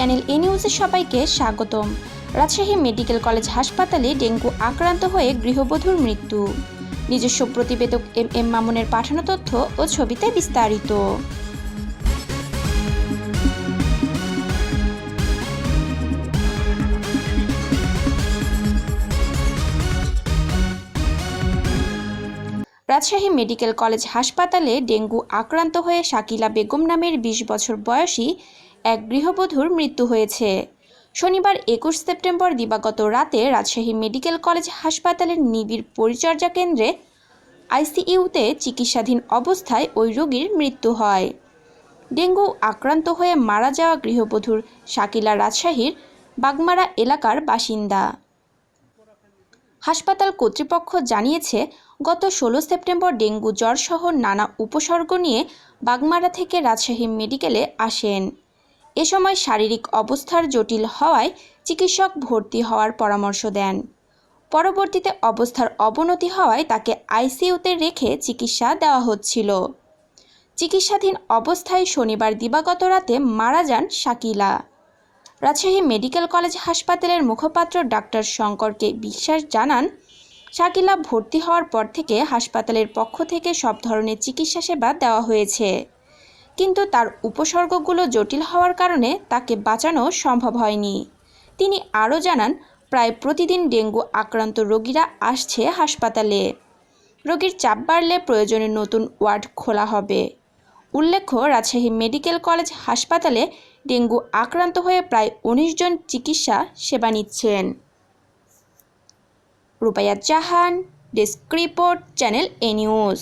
Channel এ নিউজে সবাইকে স্বাগতম। রাজশাহী মেডিকেল কলেজ হাসপাতালে ডেঙ্গু আক্রান্ত হয়ে গৃহবধূর মৃত্যু। নিজস্ব প্রতিবেদক এম এম মামুনের পাঠানো তথ্য ও ছবিতে বিস্তারিত। রাজশাহী মেডিকেল কলেজ হাসপাতালে ডেঙ্গু আক্রান্ত হয়ে শাকিলা বেগম নামের বিশ বছর বয়সী এক গৃহবধূর মৃত্যু হয়েছে। শনিবার একুশ সেপ্টেম্বর দিবাগত রাতে রাজশাহী মেডিকেল কলেজ হাসপাতালের নিবিড় পরিচর্যা কেন্দ্রে আইসিইউতে চিকিৎসাধীন অবস্থায় ওই রোগীর মৃত্যু হয়। ডেঙ্গু আক্রান্ত হয়ে মারা যাওয়া গৃহবধূর শাকিলা রাজশাহীর বাগমারা এলাকার বাসিন্দা। হাসপাতাল কর্তৃপক্ষ জানিয়েছে, গত ষোলো সেপ্টেম্বর ডেঙ্গু জ্বরসহ নানা উপসর্গ নিয়ে বাগমারা থেকে রাজশাহী মেডিকেলে আসেন। এ সময় শারীরিক অবস্থার জটিল হওয়ায় চিকিৎসক ভর্তি হওয়ার পরামর্শ দেন। পরবর্তীতে অবস্থার অবনতি হওয়ায় তাকে আইসিইউতে রেখে চিকিৎসা দেওয়া হচ্ছিল। চিকিৎসাধীন অবস্থায় শনিবার দিবাগত রাতে মারা যান শাকিলা। রাজশাহী মেডিকেল কলেজ হাসপাতালের মুখপাত্র ডাক্তার শঙ্করকে বিশ্বাস জানান, শাকিলা ভর্তি হওয়ার পর থেকে হাসপাতালের পক্ষ থেকে সব ধরনের চিকিৎসা সেবা দেওয়া হয়েছে। কিন্তু তার উপসর্গগুলো জটিল হওয়ার কারণে তাকে বাঁচানো সম্ভব হয়নি। তিনি আরও জানান, প্রায় প্রতিদিন ডেঙ্গু আক্রান্ত রোগীরা আসছে হাসপাতালে। রোগীর চাপ বাড়লে প্রয়োজনে নতুন ওয়ার্ড খোলা হবে। উল্লেখ্য, রাজশাহী মেডিকেল কলেজ হাসপাতালে ডেঙ্গু আক্রান্ত হয়ে প্রায় উনিশ জন চিকিৎসা সেবা নিচ্ছেন। Rupaiya Jahan, desk report, channel A news.